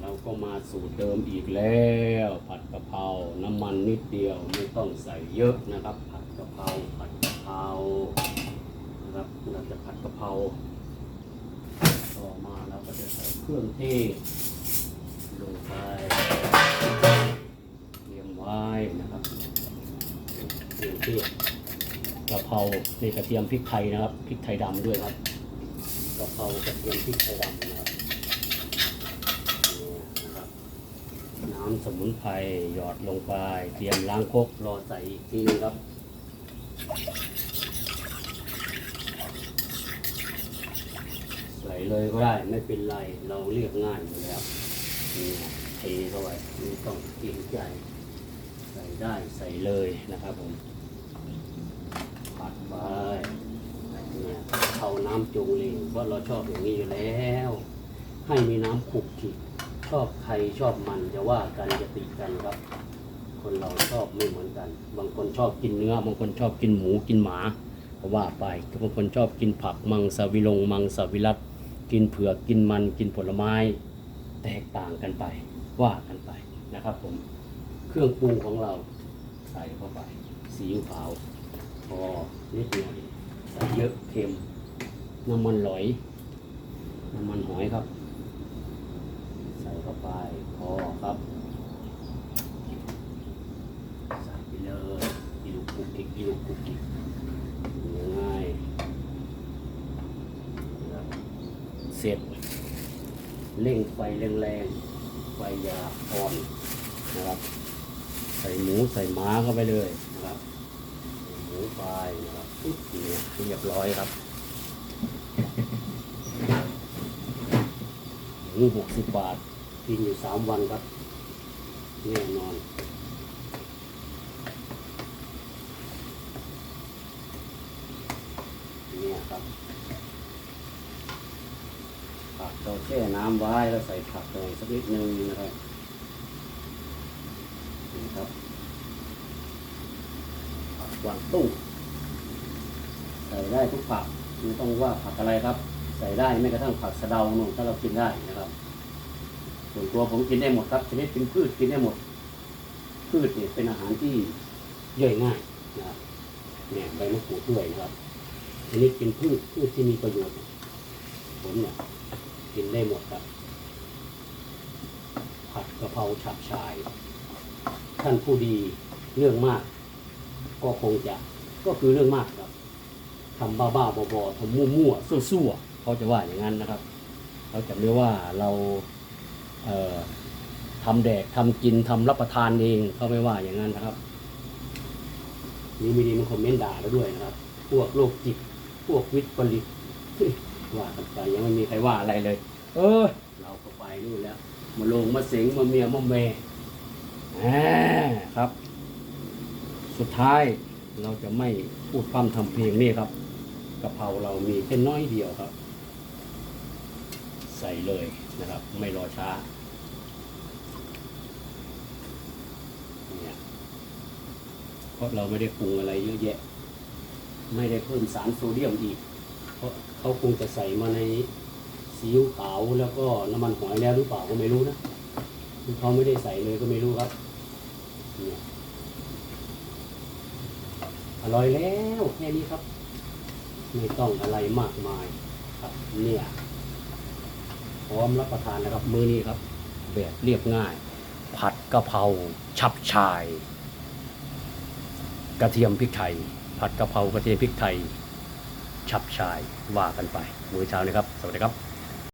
เราก็มาสูตรเดิมอีกแล้ว ผัดกะเพราน้ำมันนิดเดียวไม่ต้องใส่เยอะนะครับ ผัดกะเพราผัดกะเพรานะครับเราจะผัดกะเพราต่อมาเราก็จะใส่เครื่องเทศลงไปเตรียมไว้นะครับเครื่องเทศกะเพราในกระเทียมพริกไทยนะครับพริกไทยดำด้วยครับกะเพรากระเทียมพริกไทยดำนะครับ นะครับ น้ำสมุนไพรหยอดลงไป เตรียมล้างคกรอใส่อีกทีนึงครับใส่เลยก็ได้ไม่เป็นไรเราเรียกง่ายอยู่แล้วนี่เทเข้าไปไม่ต้องเกรงใจ ใส่ได้ใส่เลยนะครับผมผัดไปเนี่ยเข้าน้ำจุงเลยเพราะเราชอบอย่างนี้อยู่แล้ว ให้มีน้ำขุกขลิก ชอบใครชอบมันจะว่ากันจะติกันครับ คนเราชอบไม่เหมือนกัน บางคนชอบกินเนื้อบางคนชอบกินหมูกินหมาก็ว่าไปบางคนชอบกินผักมังสวิลงมังสวิรัตกินเผือกกินมันกินผลไม้ แตกต่างกันไปว่ากันไปนะครับผมเครื่องปรุงของเราใส่เข้าไปซีอิ๊วขาวพอนิดหน่อยใส่เยอะเค็มน้ำมันหลอยน้ำมันหอยครับ เข้าไปพอครับ ใส่ไปเลยกิลูกกุกกิกกิลูกกุกิกง่ายเสร็จเร่งไฟแรงๆไฟยาอ่อนนะครับ ใส่หมูใส่ม้าเข้าไปเลยนะครับหมูไปนะครับเนี่ยเรียบร้อยครับหมูหกสิบบาท กินอยู่สามวันครับแน่นอนเนี่ยครับผักเราแช่น้ำไว้แล้วใส่ผักลงสักนิดนึงนะครับนี่ครับผักกวางตุ้งใส่ได้ทุกผักไม่ต้องว่าผักอะไรครับ ใส่ได้ไม่กระทั่งผักสะเดาหนุ่มถ้าเรากินได้นะครับ ส่วนตัวผมกินได้หมดครับชนิดเป็นพืชกินได้หมด พืชเนี่ยเป็นอาหารที่ย่อยง่ายนะครับเนี่ยใบมะกรูดด้วยนะครับชนิดเป็นพืชพืชที่มีประโยชน์ ผมเนี่ยกินได้หมดครับ ผัดกะเพราฉับชาย ท่านผู้ดีเรื่องมาก ก็คงจะก็คือเรื่องมากครับทำบ้าๆบอๆทำมั่วๆซั่วๆเขาจะว่าอย่างนั้นนะครับ เขาจะไม่ว่าเรา ทำแดกทำกินทำรับประทานเองเขาไม่ว่าอย่างนั้นนะครับ นี่มีดีมันคอมเมนต์ด่าแล้วด้วยนะครับ พวกโรคจิต พวกวิปริตว่ากันไปยังไม่มีใครว่าอะไรเลย เออ เราก็ไปนู่นแล้ว มาลงมาเสงมาเมียมาแม่อ่าครับ สุดท้ายเราจะไม่พูดพร่ำทำเพลงนี่ครับกะเพราเรามีแค่น้อยเดียวครับ ใส่เลยนะครับ ไม่รอช้าเนี่ยเพราะเราไม่ได้ปรุงอะไรเยอะแยะ ไม่ได้เพิ่มสารโซเดียมอีก เพราะเขาคงจะใส่มาในซีอิ๊วขาวแล้วก็น้ำมันหอยแล้วหรือเปล่าก็ไม่รู้นะหรือเขาไม่ได้ใส่เลยก็ไม่รู้ครับเนี่ยอร่อยแล้วแค่นี้ครับ ไม่ต้องอะไรมากมายครับเนี่ย ร้อมรับประทานนะครับมื้อนี้ครับ แบบเรียบง่าย ผัดกะเพราฉับชาย กระเทียมพริกไทย ผัดกะเพรากระเทียมพริกไทย ฉับชายว่ากันไปมื้อเช้านี้ครับ สวัสดีครับ